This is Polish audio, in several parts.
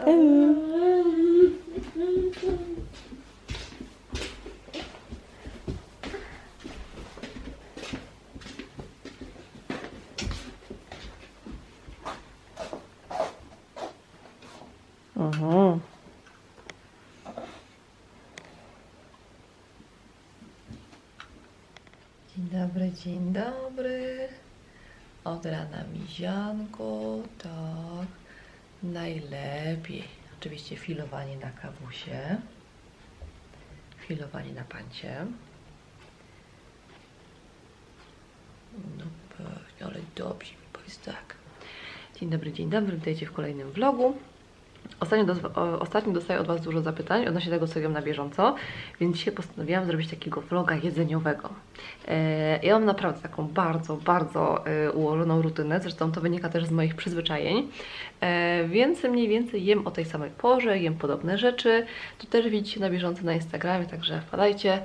Dzień dobry, dzień dobry. Od rana mizianko, tak. Najlepiej. Oczywiście filowanie na kawusie. Filowanie na pancie. No pewnie, ale dobrze mi powiedz tak. Dzień dobry, dzień dobry. Witajcie w kolejnym vlogu. Ostatnio, dos- o- ostatnio dostaję od Was dużo zapytań odnośnie tego, co jem na bieżąco, więc dzisiaj postanowiłam zrobić takiego vloga jedzeniowego. E, ja mam naprawdę taką bardzo, bardzo e, ułożoną rutynę, zresztą to wynika też z moich przyzwyczajeń, e, więc mniej więcej jem o tej samej porze, jem podobne rzeczy. To też widzicie na bieżąco na Instagramie, także wpadajcie,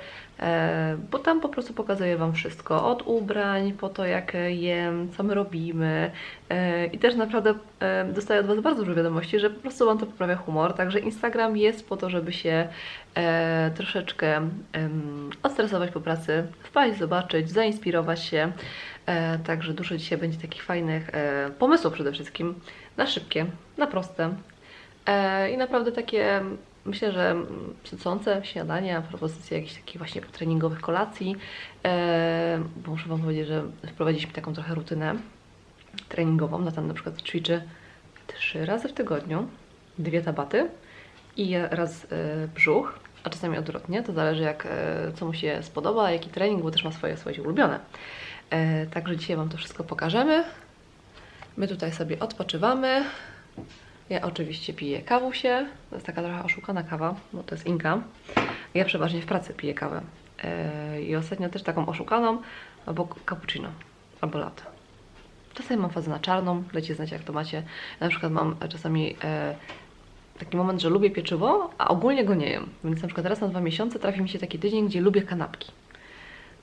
bo tam po prostu pokazuję Wam wszystko, od ubrań, po to jak jem, co my robimy. E, i też naprawdę e, dostaję od Was bardzo dużo wiadomości, że po prostu Wam to poprawia humor, także Instagram jest po to, żeby się e, troszeczkę odstresować po pracy, wpaść, zobaczyć, zainspirować się. E, także dużo dzisiaj będzie takich fajnych e, pomysłów przede wszystkim na szybkie, na proste. E, i naprawdę takie myślę, że sycące śniadania, propozycje jakichś takich właśnie treningowych kolacji, e, bo muszę Wam powiedzieć, że wprowadziliśmy taką trochę rutynę treningową. Natan na przykład ćwiczy trzy razy w tygodniu, dwie tabaty i raz y, brzuch, a czasami odwrotnie, to zależy jak, y, co mu się spodoba, jaki trening, bo też ma swoje, swoje ulubione. E, Także dzisiaj Wam to wszystko pokażemy. My tutaj sobie odpoczywamy. Ja oczywiście piję kawusie. To jest taka trochę oszukana kawa, bo to jest inka. Ja przeważnie w pracy piję kawę. E, I ostatnio też taką oszukaną, albo cappuccino, albo latte. Czasami mam fazę na czarną, dajcie znać jak to macie. Na przykład mam czasami e, taki moment, że lubię pieczywo, a ogólnie go nie jem. Więc na przykład raz na dwa miesiące trafi mi się taki tydzień, gdzie lubię kanapki.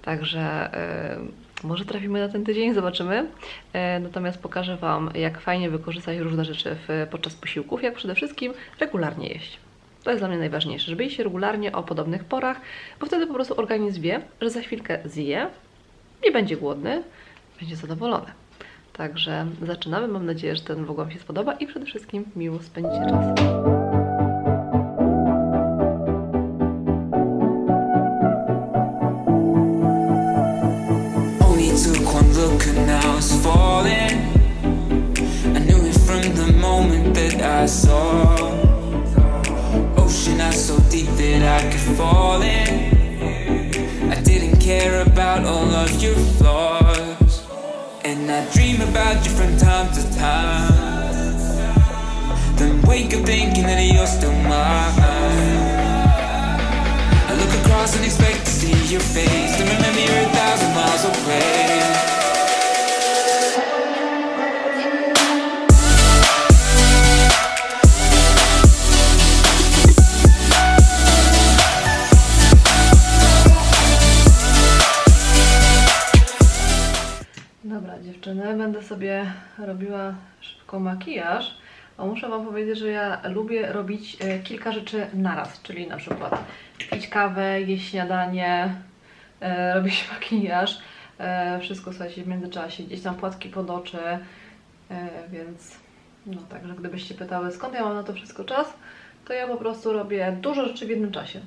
Także e, może trafimy na ten tydzień, zobaczymy. E, natomiast pokażę Wam, jak fajnie wykorzystać różne rzeczy w, podczas posiłków, jak przede wszystkim regularnie jeść. To jest dla mnie najważniejsze, żeby jeść regularnie o podobnych porach, bo wtedy po prostu organizm wie, że za chwilkę zje, nie będzie głodny, będzie zadowolony. Także zaczynamy. Mam nadzieję, że ten vlog Wam się spodoba i przede wszystkim miło spędzicie czas. All of your flaws. And I dream about you from time to time. Then wake up thinking that you're still mine. I look across and expect to see your face And remember you're a thousand miles away robiła szybko makijaż. A muszę Wam powiedzieć, że ja lubię robić e, kilka rzeczy naraz, czyli na przykład pić kawę, jeść śniadanie, e, robić makijaż. E, wszystko słuchajcie w międzyczasie, gdzieś tam płatki pod oczy, więc no także gdybyście pytały skąd ja mam na to wszystko czas, to ja po prostu robię dużo rzeczy w jednym czasie.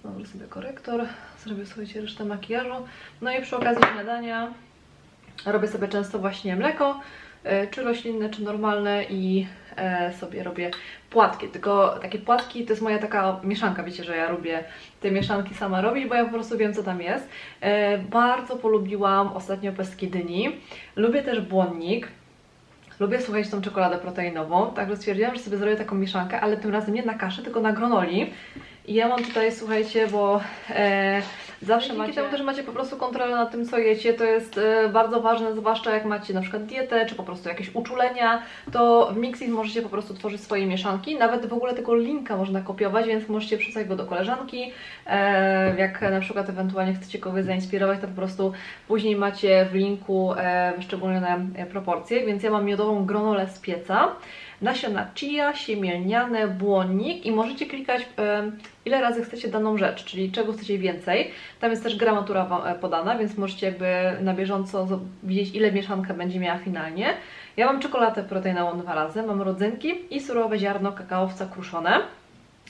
Znowu sobie korektor, zrobię słuchajcie resztę makijażu. No i przy okazji śniadania robię sobie często właśnie mleko, e, czy roślinne, czy normalne i e, sobie robię płatki. Tylko takie płatki to jest moja taka mieszanka, wiecie, że ja lubię te mieszanki sama robić, bo ja po prostu wiem co tam jest. E, bardzo polubiłam ostatnio pestki dyni. Lubię też błonnik. Lubię słuchać tą czekoladę proteinową, także stwierdziłam, że sobie zrobię taką mieszankę, ale tym razem nie na kaszę, tylko na granoli. I ja mam tutaj, słuchajcie, bo e, zawsze Dzięki macie... temu też macie po prostu kontrolę nad tym, co jecie. To jest e, bardzo ważne, zwłaszcza jak macie na przykład dietę, czy po prostu jakieś uczulenia, to w Mixit możecie po prostu tworzyć swoje mieszanki. Nawet w ogóle tego linka można kopiować, więc możecie przysłać go do koleżanki. E, jak na przykład ewentualnie chcecie kogoś zainspirować, to po prostu później macie w linku e, wyszczególnione e, proporcje. Więc ja mam miodową granolę z pieca. Nasiona chia, siemielniane, błonnik i możecie klikać ile razy chcecie daną rzecz, czyli czego chcecie więcej. Tam jest też gramatura e, podana, więc możecie jakby na bieżąco widzieć ile mieszanka będzie miała finalnie. Ja mam czekoladę proteinową dwa razy, mam rodzynki i surowe ziarno kakaowca kruszone.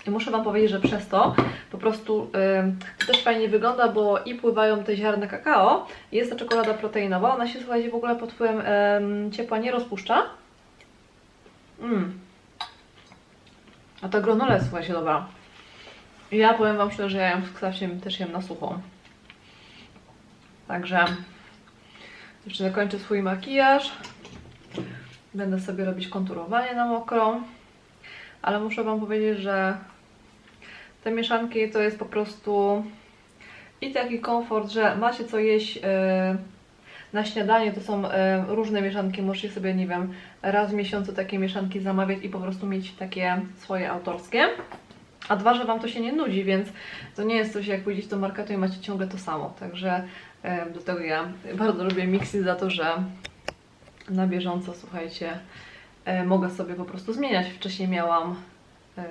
I muszę Wam powiedzieć, że przez to po prostu ym, to też fajnie wygląda, bo i pływają te ziarna kakao, jest ta czekolada proteinowa, ona się słuchajcie w ogóle pod wpływem ym, ciepła nie rozpuszcza. Mm. A ta granola jest słuchajcie dobra. Ja powiem Wam szczerze, że ja ją w kształcie też jem na sucho. Także jeszcze zakończę swój makijaż. Będę sobie robić konturowanie na mokro. Ale muszę Wam powiedzieć, że te mieszanki to jest po prostu i taki komfort, że macie co jeść yy, na śniadanie. To są yy, różne mieszanki. Możecie sobie, nie wiem, raz w miesiącu takie mieszanki zamawiać i po prostu mieć takie swoje autorskie. A dwa, że Wam to się nie nudzi, więc to nie jest coś jak pójdziecie do marketu i macie ciągle to samo. Także e, do tego ja bardzo lubię Mixi za to, że na bieżąco, słuchajcie, e, mogę sobie po prostu zmieniać. Wcześniej miałam e,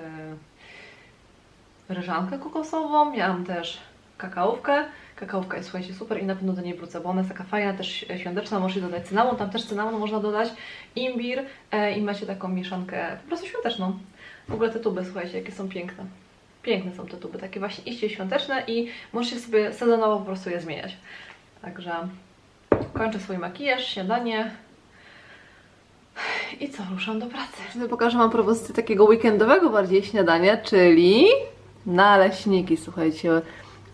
ryżankę kokosową, miałam też kakaówkę. Kakaówka jest, słuchajcie, super i na pewno do niej wrócę, bo ona jest taka fajna, też świąteczna, możecie dodać cynamon, tam też cynamon można dodać, imbir e, i macie taką mieszankę po prostu świąteczną. W ogóle te tuby, słuchajcie, jakie są piękne. Piękne są te tuby, takie właśnie iście świąteczne i możecie sobie sezonowo po prostu je zmieniać. Także kończę swój makijaż, śniadanie i co, ruszam do pracy. Pokażę Wam propozycję takiego weekendowego bardziej śniadania, czyli naleśniki, słuchajcie.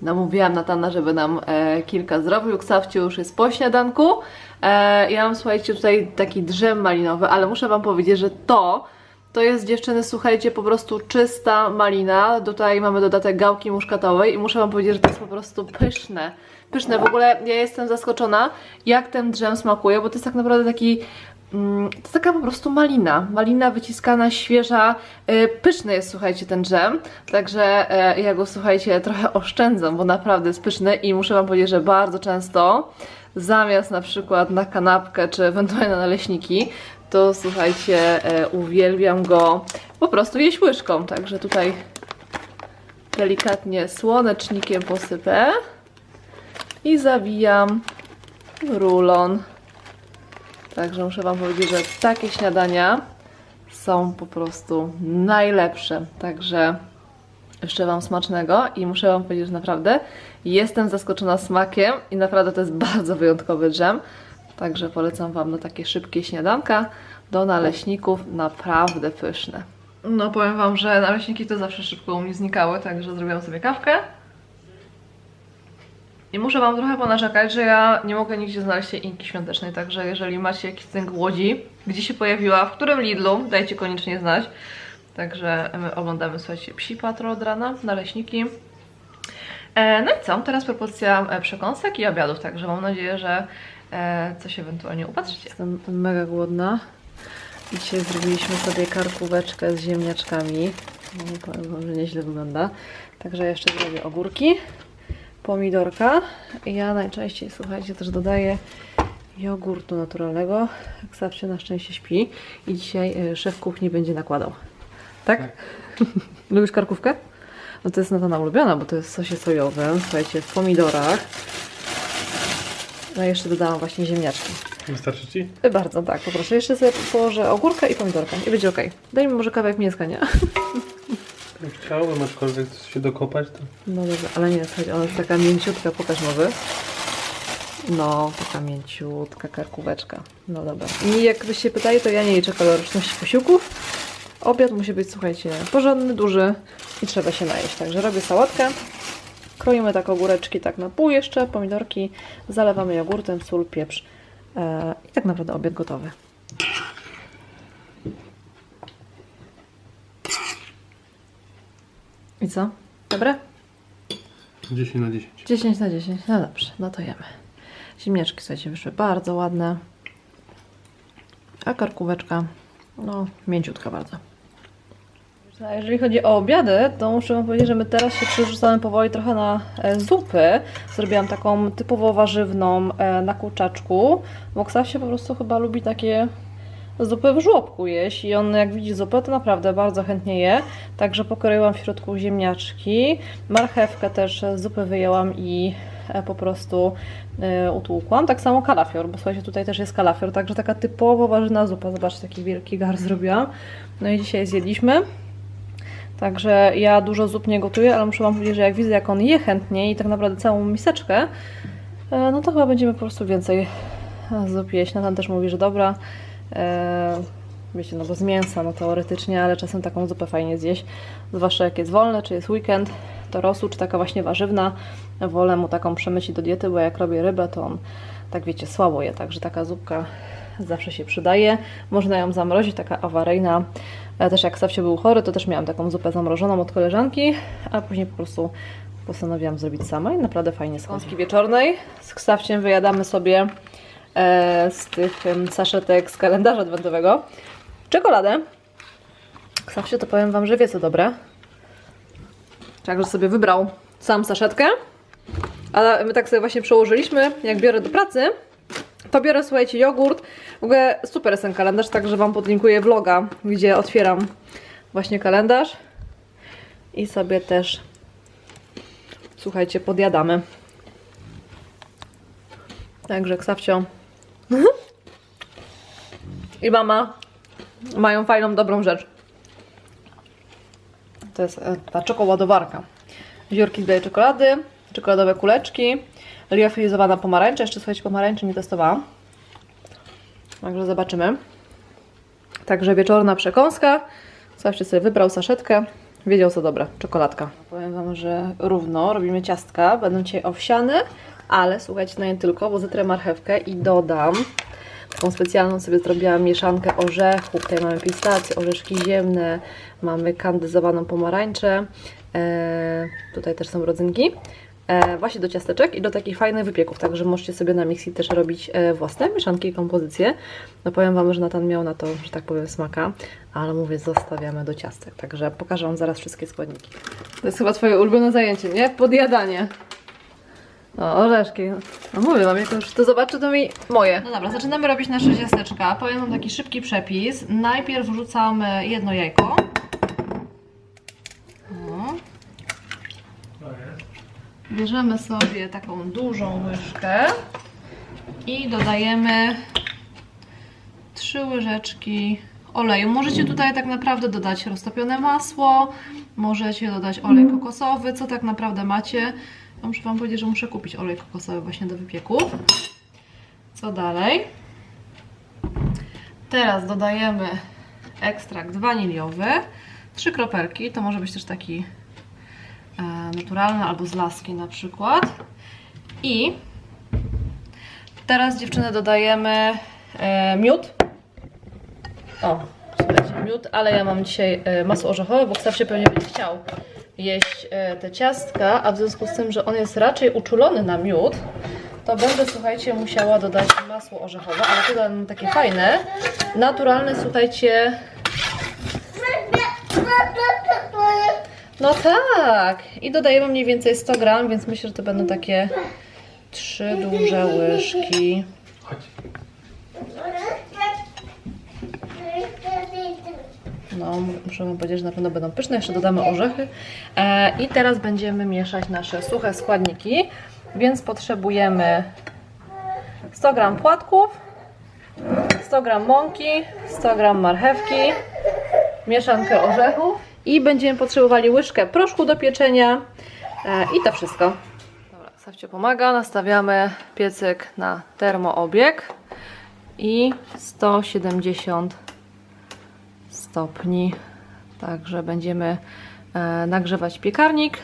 Namówiłam Natana, żeby nam e, kilka zrobił. Ksawciu już jest po śniadanku. E, ja mam, słuchajcie, tutaj taki drzem malinowy, ale muszę Wam powiedzieć, że to to jest dziewczyny, słuchajcie, po prostu czysta malina. Tutaj mamy dodatek gałki muszkatowej i muszę Wam powiedzieć, że to jest po prostu pyszne. Pyszne. W ogóle ja jestem zaskoczona, jak ten drzem smakuje, bo to jest tak naprawdę taki To jest taka po prostu malina. Malina wyciskana, świeża. Yy, Pyszny jest, słuchajcie, ten dżem. Także e, ja go, słuchajcie, trochę oszczędzam, bo naprawdę jest pyszny i muszę Wam powiedzieć, że bardzo często zamiast na przykład na kanapkę czy ewentualnie na naleśniki, to słuchajcie, e, uwielbiam go po prostu jeść łyżką. Także tutaj delikatnie słonecznikiem posypę i zawijam rulon. Także muszę Wam powiedzieć, że takie śniadania są po prostu najlepsze. Także jeszcze Wam smacznego i muszę Wam powiedzieć, że naprawdę jestem zaskoczona smakiem i naprawdę to jest bardzo wyjątkowy dżem. Także polecam Wam na takie szybkie śniadanka do naleśników, naprawdę pyszne. No powiem Wam, że naleśniki to zawsze szybko u mnie znikały, także zrobiłam sobie kawkę. I muszę Wam trochę ponarzekać, że ja nie mogę nigdzie znaleźć tej inki świątecznej, także jeżeli macie jakiś cynk Łodzi, gdzie się pojawiła, w którym Lidlu, dajcie koniecznie znać. Także my oglądamy, słuchajcie, Psi Patrol od rana, naleśniki. E, no i co? Teraz propozycja e, przekąsek i obiadów, także mam nadzieję, że e, coś ewentualnie upatrzycie. Jestem mega głodna. Dzisiaj zrobiliśmy sobie karkóweczkę z ziemniaczkami. No, powiem wam, że nieźle wygląda. Także jeszcze zrobię ogórki, pomidorka. Ja najczęściej, słuchajcie, też dodaję jogurtu naturalnego. Jak zawsze na szczęście śpi. I dzisiaj e, szef kuchni będzie nakładał. Tak? Lubisz karkówkę? No to jest Natana ulubiona, bo to jest w sosie sojowym, słuchajcie, w pomidorach. No i jeszcze dodałam właśnie ziemniaczki. Wystarczy Ci? Y, Bardzo, tak, poproszę. Jeszcze sobie położę ogórkę i pomidorka i będzie ok. Daj mi może kawałek mięska, nie? Jak chciałbym, aczkolwiek się dokopać, to No dobra, ale nie, słuchajcie, ona jest taka mięciutka, pokaż nowy. No, taka mięciutka karkóweczka. No dobra. I jak byście się pytali, to ja nie liczę kaloryczności posiłków. Obiad musi być, słuchajcie, porządny, duży i trzeba się najeść. Także robię sałatkę. Kroimy tak ogóreczki tak na pół jeszcze, pomidorki, zalewamy jogurtem, sól, pieprz. e, I tak naprawdę obiad gotowy. I co? Dobre? 10 na 10. 10 na 10. No dobrze, no to jemy. Ziemniaczki, słuchajcie, wyszły bardzo ładne. A karkóweczka, no, mięciutka bardzo. A jeżeli chodzi o obiady, to muszę Wam powiedzieć, że my teraz się przerzucamy powoli trochę na e, zupy. Zrobiłam taką typowo warzywną e, na kurczaczku, bo Ksaw się po prostu chyba lubi takie zupy w żłobku jeść i on jak widzi zupę, to naprawdę bardzo chętnie je. Także pokroiłam w środku ziemniaczki, marchewkę też z zupy wyjęłam i e, po prostu e, utłukłam. Tak samo kalafior, bo słuchajcie, tutaj też jest kalafior, także taka typowo warzyna zupa. Zobaczcie, taki wielki gar zrobiłam. No i dzisiaj zjedliśmy. Także ja dużo zup nie gotuję, ale muszę Wam powiedzieć, że jak widzę, jak on je chętnie i tak naprawdę całą miseczkę, e, no to chyba będziemy po prostu więcej zup jeść. Nathan też mówi, że dobra, e, wiecie, no bo z mięsa, no teoretycznie, ale czasem taką zupę fajnie zjeść, zwłaszcza jak jest wolne, czy jest weekend, to rosół, czy taka właśnie warzywna, wolę mu taką przemycić do diety, bo jak robię rybę, to on, tak wiecie, słabo je, także taka zupka zawsze się przydaje. Można ją zamrozić, taka awaryjna. Ja też jak Stawcie był chory, to też miałam taką zupę zamrożoną od koleżanki, a później po prostu postanowiłam zrobić sama i naprawdę fajnie schodzi. Kąski wieczornej z Ksawciem wyjadamy sobie e, z tych saszetek z kalendarza adwentowego czekoladę. Ksawcie to powiem Wam, że wie co dobre. Także sobie wybrał sam saszetkę. Ale my tak sobie właśnie przełożyliśmy, jak biorę do pracy, to biorę, słuchajcie, jogurt. W ogóle super jest ten kalendarz, także Wam podlinkuję vloga, gdzie otwieram właśnie kalendarz. I sobie też, słuchajcie, podjadamy. Także Ksawcio i mama mają fajną, dobrą rzecz. To jest e, ta czekoladowarka. Ziórki daje czekolady, czekoladowe kuleczki, liofilizowana pomarańcza. Jeszcze słuchajcie, pomarańczy nie testowałam. Także zobaczymy. Także wieczorna przekąska. Zawsze sobie wybrał saszetkę. Wiedział co dobre, czekoladka. Powiem Wam, że równo robimy ciastka. Będą dzisiaj owsiane, ale słuchajcie, no nie tylko, bo zetrę marchewkę i dodam taką specjalną sobie zrobiłam mieszankę orzechów. Tutaj mamy pistacje, orzeszki ziemne, mamy kandyzowaną pomarańczę. E, tutaj też są rodzynki. E, właśnie do ciasteczek i do takich fajnych wypieków, także możecie sobie na mixi też robić e, własne mieszanki i kompozycje. No powiem Wam, że Natan miał na to, że tak powiem, smaka, ale mówię, zostawiamy do ciastek, także pokażę Wam zaraz wszystkie składniki. To jest chyba Twoje ulubione zajęcie, nie? Podjadanie. O, orzeszki. No mówię wam, jak już to zobaczę, to mi moje. No dobra, zaczynamy robić nasze ciasteczka. Powiem wam taki szybki przepis. Najpierw wrzucamy jedno jajko. O. Bierzemy sobie taką dużą łyżkę i dodajemy trzy łyżeczki oleju. Możecie tutaj tak naprawdę dodać roztopione masło, możecie dodać olej kokosowy, co tak naprawdę macie. Muszę Wam powiedzieć, że muszę kupić olej kokosowy właśnie do wypieków. Co dalej? Teraz dodajemy ekstrakt waniliowy. Trzy kropelki, to może być też taki e, naturalny albo z laski na przykład. I teraz dziewczyny dodajemy e, miód. O, słuchajcie, miód, ale ja mam dzisiaj e, masło orzechowe, bo Ksaf się pewnie będzie chciał jeść e, te ciastka, a w związku z tym, że on jest raczej uczulony na miód, to będę, słuchajcie, musiała dodać masło orzechowe, ale to dam takie fajne, naturalne, słuchajcie, no tak, i dodajemy mniej więcej 100 gram, więc myślę, że to będą takie trzy duże łyżki. No, muszę wam powiedzieć, że na pewno będą pyszne. Jeszcze dodamy orzechy. E, I teraz będziemy mieszać nasze suche składniki, więc potrzebujemy 100 g płatków, 100 g mąki, 100 g marchewki, mieszankę orzechów i będziemy potrzebowali łyżkę proszku do pieczenia e, i to wszystko. Dobra, Sawcie pomaga. Nastawiamy piecyk na termoobieg i 170 stopni. Także będziemy e, nagrzewać piekarnik.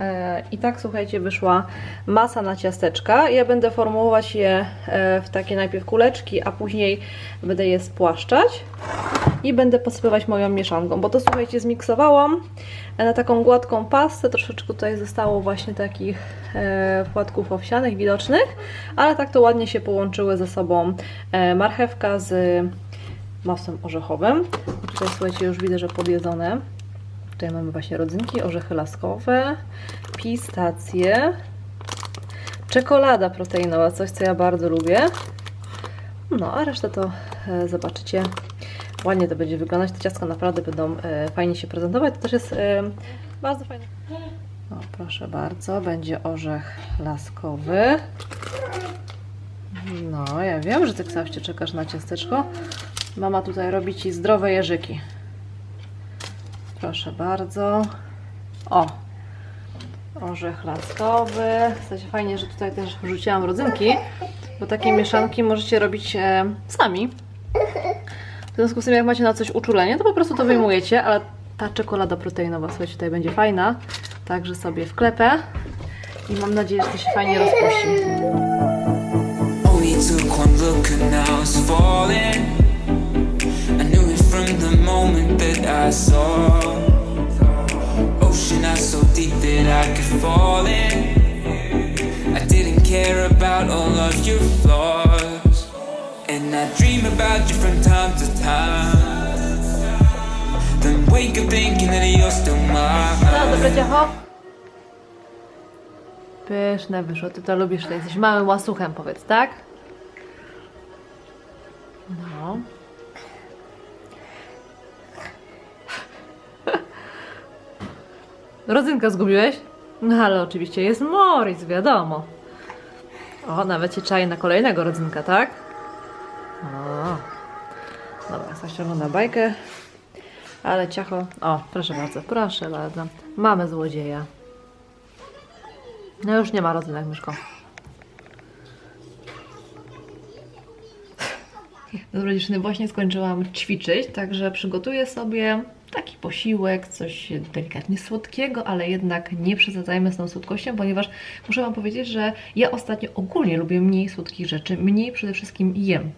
E, I tak, słuchajcie, wyszła masa na ciasteczka. Ja będę formułować je e, w takie najpierw kuleczki, a później będę je spłaszczać i będę posypywać moją mieszanką, bo to słuchajcie, zmiksowałam na taką gładką pastę. Troszeczkę tutaj zostało właśnie takich płatków owsianych widocznych, ale tak to ładnie się połączyły ze sobą marchewka z masłem orzechowym. I tutaj słuchajcie, już widzę, że podjedzone. Tutaj mamy właśnie rodzynki, orzechy laskowe, pistacje, czekolada proteinowa, coś co ja bardzo lubię. No, a resztę to e, zobaczycie ładnie to będzie wyglądać. Te ciastka naprawdę będą e, fajnie się prezentować. To też jest e, bardzo fajne. Proszę bardzo, będzie orzech laskowy. No, ja wiem, że ty Ksawcie czekasz na ciasteczko. Mama tutaj robi Ci zdrowe jeżyki. Proszę bardzo. O, orzech laskowy. Słuchajcie, fajnie, że tutaj też wrzuciłam rodzynki, bo takie mieszanki możecie robić e, sami. W związku z tym, jak macie na coś uczulenie, to po prostu to wyjmujecie, ale ta czekolada proteinowa, słuchajcie, tutaj będzie fajna. Także sobie wklepę i mam nadzieję, że to się fajnie rozpuści. I saw. Ocean eyes so deep that I could fall in. I didn't care about all of your flaws. And I dream about you from time to time. Then wake up thinking that you're still mine. Pyszne wyszło. Ty to lubisz, to jesteś małym łasuchem, powiedz, tak? No. Rodzynkę zgubiłeś? No ale oczywiście jest Morris, wiadomo. O, nawet się czaje na kolejnego rodzynka, tak? O. Dobra, Staś ogląda bajkę. Ale ciacho. O, proszę bardzo, proszę bardzo. Mamy złodzieja. No już nie ma rodzynek, myszko. Dobra dziewczyny, właśnie skończyłam ćwiczyć, także przygotuję sobie taki posiłek, coś delikatnie słodkiego, ale jednak nie przesadzajmy z tą słodkością, ponieważ muszę Wam powiedzieć, że ja ostatnio ogólnie lubię mniej słodkich rzeczy, mniej przede wszystkim jem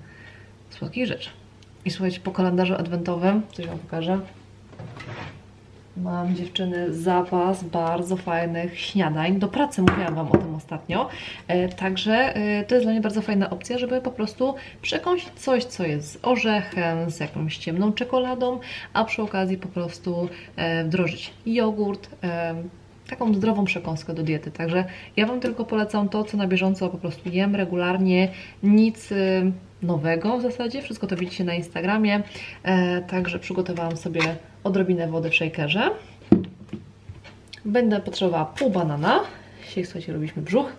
słodkich rzeczy. I słuchajcie, po kalendarzu adwentowym, coś Wam pokażę, Mam dziewczyny zapas bardzo fajnych śniadań. Do pracy mówiłam Wam o tym ostatnio. E, także e, to jest dla mnie bardzo fajna opcja, żeby po prostu przekąsić coś, co jest z orzechem, z jakąś ciemną czekoladą, a przy okazji po prostu e, wdrożyć jogurt. Taką zdrową przekąskę do diety. Także ja Wam tylko polecam to, co na bieżąco po prostu jem regularnie. Nic nowego w zasadzie. Wszystko to widzicie na Instagramie. Także przygotowałam sobie odrobinę wody w shakerze. Będę potrzebowała pół banana. Dzisiaj, słuchajcie, robiliśmy brzuch.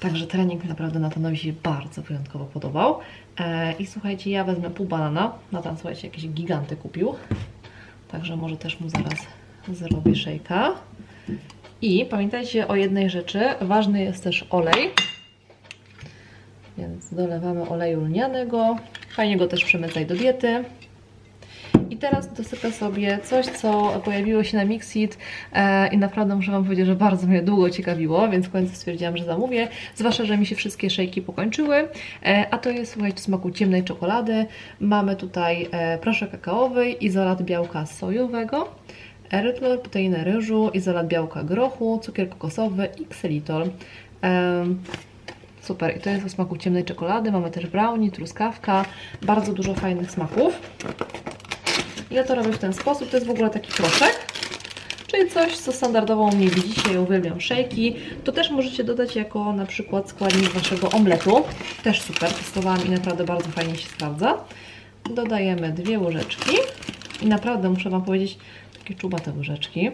Także trening naprawdę Natanowi się bardzo wyjątkowo podobał. E, I słuchajcie, ja wezmę pół banana. Natan, słuchajcie, jakieś giganty kupił. Także może też mu zaraz zrobię szejka. I pamiętajcie o jednej rzeczy, ważny jest też olej. Więc dolewamy oleju lnianego. Fajnie go też przemycaj do diety. Teraz dosypię sobie coś, co pojawiło się na Mixit e, i naprawdę muszę Wam powiedzieć, że bardzo mnie długo ciekawiło, więc w końcu stwierdziłam, że zamówię. Zwłaszcza, że mi się wszystkie szejki pokończyły. E, a to jest, słuchajcie, w smaku ciemnej czekolady. Mamy tutaj e, proszek kakaowy, izolat białka sojowego, erytryol, proteinę ryżu, izolat białka grochu, cukier kokosowy i ksylitol. Em, Super, i to jest o smaku ciemnej czekolady. Mamy też brownie, truskawka, bardzo dużo fajnych smaków. Ja to robię w ten sposób. To jest w ogóle taki proszek, czyli coś, co standardowo u mnie widzicie. Ja uwielbiam szejki. To też możecie dodać jako na przykład składnik Waszego omletu. Też super, testowałam i naprawdę bardzo fajnie się sprawdza. Dodajemy dwie łyżeczki i naprawdę muszę Wam powiedzieć, takie czubate łyżeczki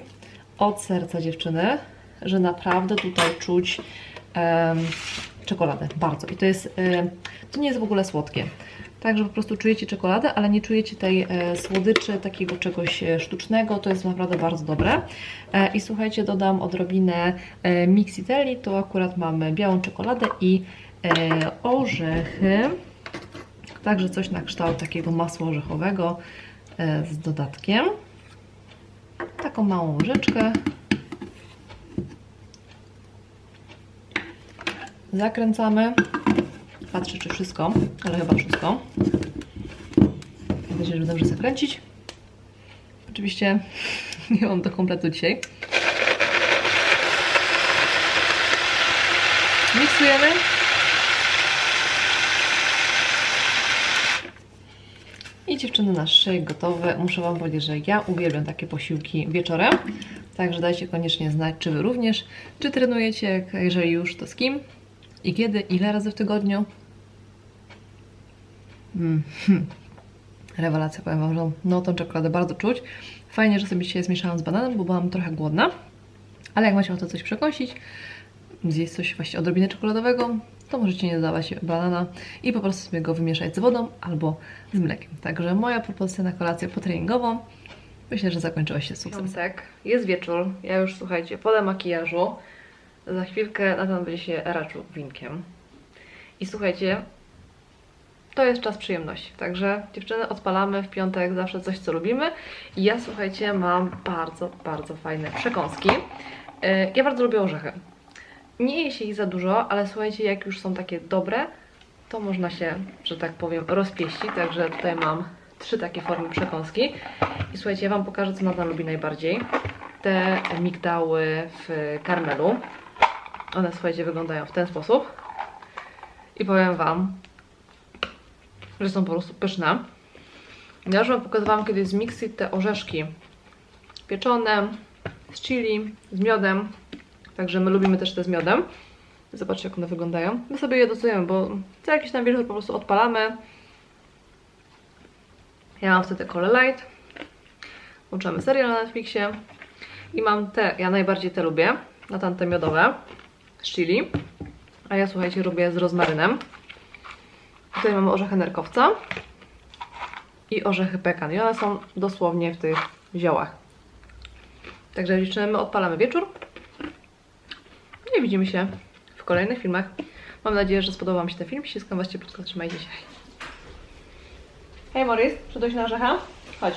od serca dziewczyny, że naprawdę tutaj czuć em, czekoladę, bardzo. I to jest, em, to nie jest w ogóle słodkie. Także po prostu czujecie czekoladę, ale nie czujecie tej e, słodyczy, takiego czegoś e, sztucznego. To jest naprawdę bardzo dobre. E, I słuchajcie, dodam odrobinę e, mixitelli. To akurat mamy białą czekoladę i e, orzechy. Także coś na kształt takiego masła orzechowego e, z dodatkiem. Taką małą łyżeczkę. Zakręcamy. Patrzę, czy wszystko, ale chyba wszystko. Mam nadzieję, że dobrze zakręcić. Oczywiście nie mam do kompletu dzisiaj. Miksujemy. I dziewczyny, nasz shake gotowy. Muszę Wam powiedzieć, że ja uwielbiam takie posiłki wieczorem. Także dajcie koniecznie znać, czy Wy również, czy trenujecie, jak- jeżeli już, to z kim i kiedy, ile razy w tygodniu. Mhm. Rewelacja, powiem Wam, że no tą czekoladę bardzo czuć. Fajnie, że sobie dzisiaj zmieszałam z bananem, bo byłam trochę głodna. Ale jak macie ochotę coś przekąsić, zjeść coś właśnie odrobinę czekoladowego, to możecie nie dodawać banana i po prostu sobie go wymieszać z wodą albo z mlekiem. Także moja propozycja na kolację potreningową myślę, że zakończyła się sukcesem. Tak, jest wieczór, ja już słuchajcie, po makijażu. Za chwilkę Natan będzie się raczył winkiem. I słuchajcie, to jest czas przyjemności. Także dziewczyny odpalamy w piątek zawsze coś, co lubimy. I ja słuchajcie, mam bardzo, bardzo fajne przekąski. Yy, Ja bardzo lubię orzechy. Nie je się ich za dużo, ale słuchajcie, jak już są takie dobre, to można się, że tak powiem, rozpieścić. Także tutaj mam trzy takie formy przekąski. I słuchajcie, ja Wam pokażę, co Natan lubi najbardziej. Te migdały w karmelu. One, słuchajcie, wyglądają w ten sposób. I powiem Wam, że są po prostu pyszne. Ja już Wam pokazywałam kiedyś z Mixit te orzeszki pieczone, z chili, z miodem. Także my lubimy też te z miodem. Zobaczcie, jak one wyglądają. My sobie je dosujemy, bo co jakiś tam wieczór po prostu odpalamy. Ja mam wtedy Cola Light. Włączamy serial na Netflixie. I mam te, ja najbardziej te lubię. Na tamte miodowe z chili. A ja słuchajcie, robię z rozmarynem. Tutaj mamy orzechy nerkowca i orzechy pekan. I one są dosłownie w tych ziołach. Także dziewczyny, my odpalamy wieczór. I widzimy się w kolejnych filmach. Mam nadzieję, że spodobał Wam się ten film. Ściskam Was cieplutko, trzymajcie się. Hej Morris, przyszedłeś na orzecha? Chodź.